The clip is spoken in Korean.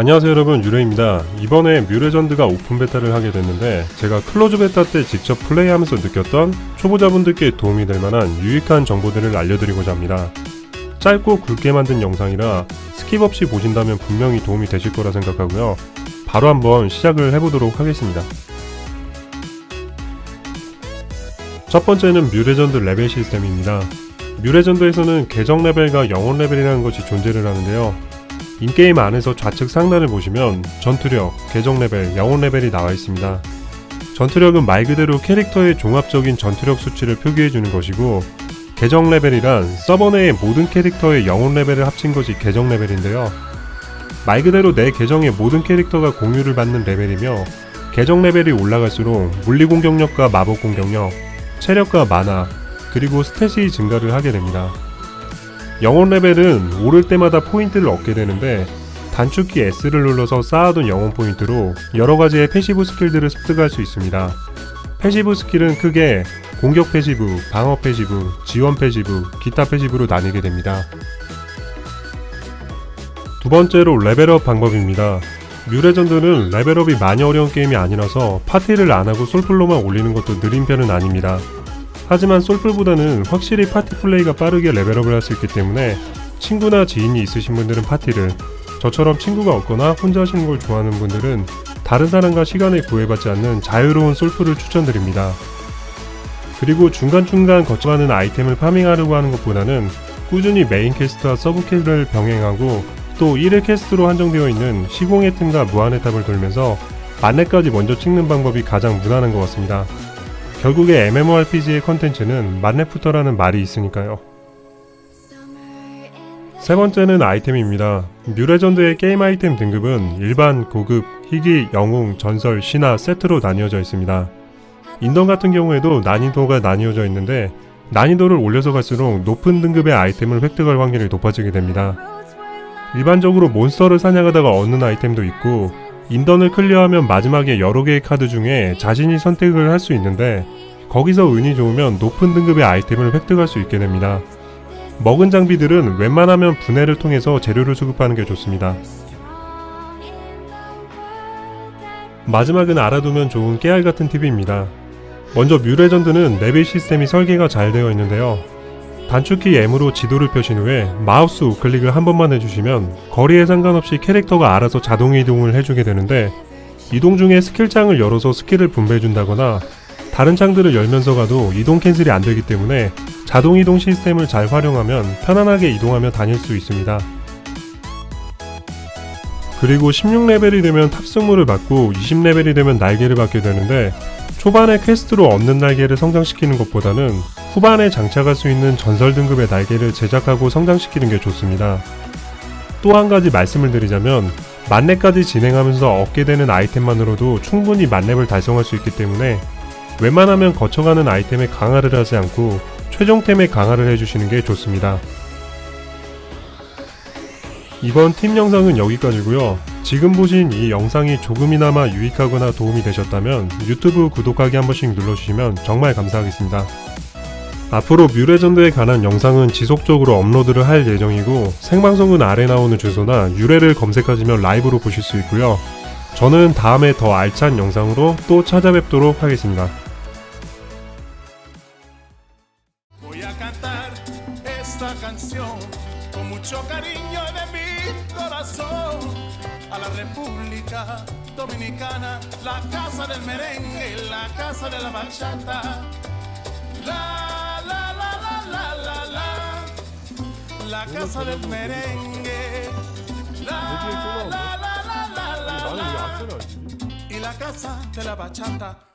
안녕하세요 여러분 유레입니다. 이번에 뮤레전드가 오픈 베타를 하게 됐는데 제가 클로즈 베타 때 직접 플레이하면서 느꼈던 초보자분들께 도움이 될 만한 유익한 정보들을 알려드리고자 합니다. 짧고 굵게 만든 영상이라 스킵 없이 보신다면 분명히 도움이 되실 거라 생각하고요. 바로 한번 시작을 해보도록 하겠습니다. 첫 번째는 뮤레전드 레벨 시스템입니다. 뮤레전드에서는 계정 레벨과 영혼 레벨이라는 것이 존재를 하는데요. 인게임 안에서 좌측 상단을 보시면 전투력, 계정 레벨, 영혼 레벨이 나와 있습니다. 전투력은 말 그대로 캐릭터의 종합적인 전투력 수치를 표기해주는 것이고, 계정 레벨이란 서버 내의 모든 캐릭터의 영혼 레벨을 합친 것이 계정 레벨인데요. 말 그대로 내 계정의 모든 캐릭터가 공유를 받는 레벨이며, 계정 레벨이 올라갈수록 물리 공격력과 마법 공격력, 체력과 만화, 그리고 스탯이 증가를 하게 됩니다. 영혼 레벨은 오를 때마다 포인트를 얻게 되는데 단축키 S를 눌러서 쌓아둔 영혼 포인트로 여러 가지의 패시브 스킬들을 습득할 수 있습니다. 패시브 스킬은 크게 공격 패시브, 방어 패시브, 지원 패시브, 기타 패시브로 나뉘게 됩니다. 두 번째로 레벨업 방법입니다. 뮤레전드는 레벨업이 많이 어려운 게임이 아니라서 파티를 안 하고 솔플로만 올리는 것도 느린 편은 아닙니다. 하지만 솔플보다는 확실히 파티 플레이가 빠르게 레벨업을 할 수 있기 때문에 친구나 지인이 있으신 분들은 파티를 저처럼 친구가 없거나 혼자 하시는 걸 좋아하는 분들은 다른 사람과 시간을 구애받지 않는 자유로운 솔플을 추천드립니다. 그리고 중간중간 거쳐가는 아이템을 파밍하려고 하는 것보다는 꾸준히 메인 퀘스트와 서브 퀘스트를 병행하고 또 1회 퀘스트로 한정되어 있는 시공의 틈과 무한의 탑을 돌면서 만렙까지 먼저 찍는 방법이 가장 무난한 것 같습니다. 결국에 MMORPG의 컨텐츠는 만렙부터라는 말이 있으니까요. 세 번째는 아이템입니다. 뮤레전드의 게임 아이템 등급은 일반, 고급, 희귀, 영웅, 전설, 신화 세트로 나뉘어져 있습니다. 인던 같은 경우에도 난이도가 나뉘어져 있는데 난이도를 올려서 갈수록 높은 등급의 아이템을 획득할 확률이 높아지게 됩니다. 일반적으로 몬스터를 사냥하다가 얻는 아이템도 있고 인던을 클리어하면 마지막에 여러 개의 카드 중에 자신이 선택을 할 수 있는데 거기서 운이 좋으면 높은 등급의 아이템을 획득할 수 있게 됩니다. 먹은 장비들은 웬만하면 분해를 통해서 재료를 수급하는 게 좋습니다. 마지막은 알아두면 좋은 깨알 같은 팁입니다. 먼저 뮤레전드는 레벨 시스템이 설계가 잘 되어 있는데요. 단축키 M으로 지도를 펴신 후에 마우스 우클릭을 한 번만 해주시면 거리에 상관없이 캐릭터가 알아서 자동 이동을 해주게 되는데 이동 중에 스킬창을 열어서 스킬을 분배해준다거나 다른 창들을 열면서 가도 이동 캔슬이 안 되기 때문에 자동 이동 시스템을 잘 활용하면 편안하게 이동하며 다닐 수 있습니다. 그리고 16레벨이 되면 탑승물을 받고 20레벨이 되면 날개를 받게 되는데 초반에 퀘스트로 얻는 날개를 성장시키는 것보다는 후반에 장착할 수 있는 전설 등급의 날개를 제작하고 성장시키는 게 좋습니다. 또 한 가지 말씀을 드리자면 만렙까지 진행하면서 얻게 되는 아이템만으로도 충분히 만렙을 달성할 수 있기 때문에 웬만하면 거쳐가는 아이템에 강화를 하지 않고 최종템에 강화를 해주시는 게 좋습니다. 이번 팁 영상은 여기까지고요. 지금 보신 이 영상이 조금이나마 유익하거나 도움이 되셨다면 유튜브 구독하기 한 번씩 눌러주시면 정말 감사하겠습니다. 앞으로 뮤레전드에 관한 영상은 지속적으로 업로드를 할 예정이고 생방송은 아래 나오는 주소나 유래를 검색하시면 라이브로 보실 수 있고요. 저는 다음에 더 알찬 영상으로 또 찾아뵙도록 하겠습니다. La casa del merengue, la casa de la bachata. La la, casa del merengue. La la la la la la la, y la casa de la bachata.